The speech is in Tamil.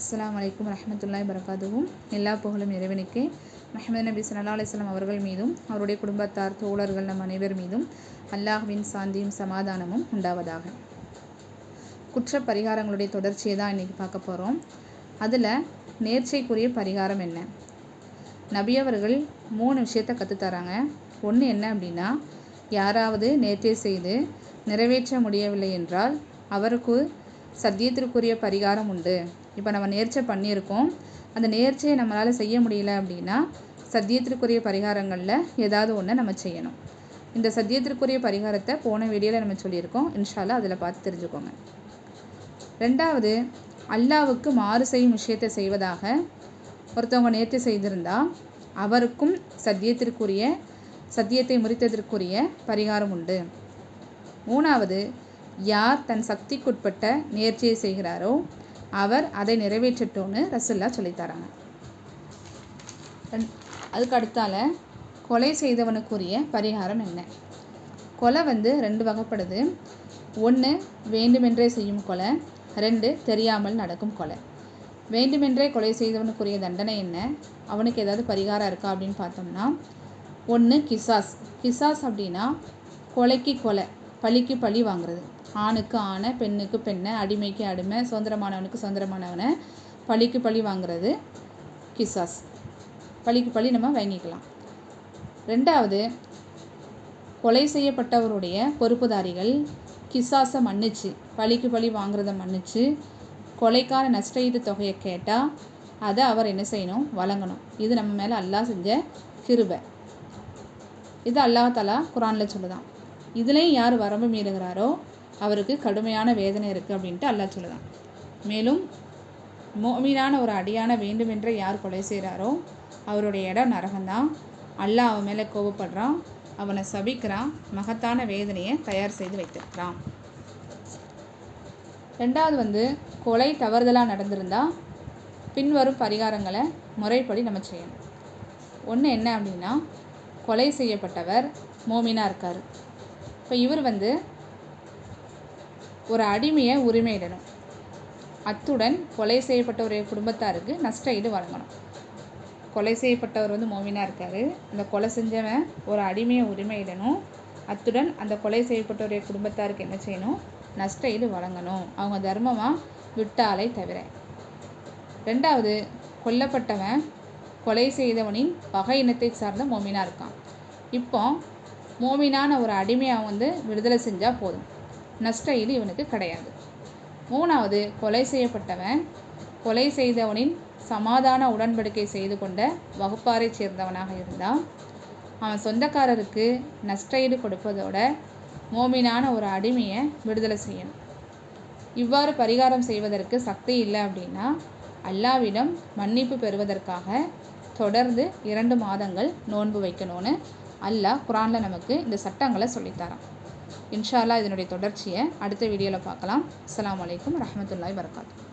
அஸ்லாம் அலைக்கும் ரஹமத்துல்லாய் பரகாதுவும் எல்லா புகழும் இறைவனுக்கே. மஹமது நபி சல்லா அலிஸ்லாம் அவர்கள் மீதும் அவருடைய குடும்பத்தார் தோழர்கள் நம் அனைவர் மீதும் அல்லாஹ்வின் சாந்தியும் சமாதானமும் உண்டாவதாக. குற்ற பரிகாரங்களுடைய தொடர்ச்சியை தான் இன்றைக்கி பார்க்க போகிறோம் அதில் நேர்ச்சைக்குரிய பரிகாரம் என்ன? நபியவர்கள் மூணு விஷயத்தை கற்றுத்தராங்க ஒன்று என்ன அப்படின்னா யாராவது நேர்ச்சை செய்து நிறைவேற்ற முடியவில்லை என்றால் அவருக்கு சத்தியத்திற்குரிய பரிகாரம் உண்டு. இப்போ நம்ம நேர்ச்சை பண்ணியிருக்கோம். அந்த நேர்ச்சையை நம்மளால் செய்ய முடியல அப்படின்னா சத்தியத்திற்குரிய பரிகாரங்களில் ஏதாவது ஒன்று நம்ம செய்யணும். இந்த சத்தியத்திற்குரிய பரிகாரத்தை போன வீடியோவில் நம்ம சொல்லியிருக்கோம். இன்ஷால்லா அதில் பார்த்து தெரிஞ்சுக்கோங்க. ரெண்டாவது அல்லாவுக்கு மாறு செய்யும் விஷயத்தை செய்வதாக ஒருத்தவங்க நேர்த்தி செய்திருந்தால் அவருக்கும் சத்தியத்திற்குரிய சத்தியத்தை முறித்ததற்குரிய பரிகாரம் உண்டு. மூணாவது யார் தன் சக்திக்குட்பட்ட நேர்ச்சியை செய்கிறாரோ அவர் அதை நிறைவேற்றட்டோன்னு ரசுல்லா சொல்லித்தராங்க. அதுக்கு அடுத்தால கொலை செய்தவனுக்குரிய பரிகாரம் என்ன? கொலை வந்து ரெண்டு வகைப்படுது. ஒன்று வேண்டுமென்றே செய்யும் கொலை. ரெண்டு தெரியாமல் நடக்கும் கொலை. வேண்டுமென்றே கொலை செய்தவனுக்குரிய தண்டனை என்ன? அவனுக்கு ஏதாவது பரிகாரம் இருக்கா அப்படின்னு பார்த்தோம்னா ஒன்று கிசாஸ். கிசாஸ் அப்படின்னா கொலைக்கு கொலை. பழிக்கு பழி வாங்குறது. ஆணுக்கு ஆணை பெண்ணுக்கு பெண்ணை அடிமைக்கு அடிமை சுதந்திரமானவனுக்கு சுதந்திரமானவனை பழிக்கு பழி வாங்குறது கிசாஸ். பழிக்கு பழி நம்ம வாங்கிக்கலாம். ரெண்டாவது கொலை செய்யப்பட்டவருடைய பொறுப்புதாரிகள் கிசாஸை மன்னிச்சு பழிக்கு பழி வாங்குறத மன்னிச்சு கொலைக்கான நஷ்டஈடு தொகையை கேட்டால் அதை அவர் என்ன செய்யணும்? வழங்கணும். இது நம்ம மேலே அல்லாஹ் செஞ்ச கிருபை. இது அல்லாஹ் தலா குரானில் சொல்லுதான். இதுலேயும் யார் வரம்பு மீறுகிறாரோ அவருக்கு கடுமையான வேதனை இருக்குது அப்படின்ட்டு அல்லாஹ் சொல்லுதான். மேலும் மோமீனான ஒரு அடியான வேண்டுமென்றே யார் கொலை செய்கிறாரோ அவருடைய இடம் நரகம்தான். அல்லாஹ் அவன் மேலே கோபப்படுறான் அவனை சபிக்கிறான் மகத்தான வேதனையை தயார் செய்து வைத்திருக்கிறான். ரெண்டாவது வந்து கொலை தவறுதலாக நடந்திருந்தால் பின்வரும் பரிகாரங்களை முறைப்படி நம்ம செய்யணும். ஒன்று என்ன அப்படின்னா கொலை செய்யப்பட்டவர் மோமினாக இருக்கார். இப்போ இவர் வந்து ஒரு அடிமையை உரிமையிடணும். அத்துடன் கொலை செய்யப்பட்டவருடைய குடும்பத்தாருக்கு நஷ்ட ஈடு வழங்கணும். கொலை செய்யப்பட்டவர் வந்து மோமினாக இருக்கார். அந்த கொலை செஞ்சவன் ஒரு அடிமையை உரிமையிடணும். அத்துடன் அந்த கொலை செய்யப்பட்டவருடைய குடும்பத்தாருக்கு என்ன செய்யணும்? நஷ்ட ஈடு வழங்கணும். அவங்க தர்மமாக விட்டாலை தவிர. ரெண்டாவது கொல்லப்பட்டவன் கொலை செய்தவனின் பகை இனத்தை சார்ந்த மோமினாக இருக்கான். இப்போ மோமினான ஒரு அடிமையை வந்து விடுதலை செஞ்சால் போதும். நஷ்ட ஈடு இவனுக்கு கிடையாது. மூணாவது கொலை செய்யப்பட்டவன் கொலை செய்தவனின் சமாதான உடன்படிக்கை செய்து கொண்ட வகுப்பாரை சேர்ந்தவனாக இருந்தால் அவன் சொந்தக்காரருக்கு நஷ்ட ஈடு கொடுப்பதோட மோமினான ஒரு அடிமையை விடுதலை செய்யணும். இவ்வாறு பரிகாரம் செய்வதற்கு சக்தி இல்லை அப்படின்னா அல்லாவிடம் மன்னிப்பு பெறுவதற்காக தொடர்ந்து இரண்டு மாதங்கள் நோன்பு வைக்கணும்னு அல்லாஹ் குரானில் நமக்கு இந்த சட்டங்களை சொல்லித்தரான் இன்ஷால்லா இதனுடைய தொடர்ச்சியை அடுத்த வீடியோவில் பார்க்கலாம். அஸ்லாம் வலைக்கம் ரஹமத்துல்லாய் வரகாத்து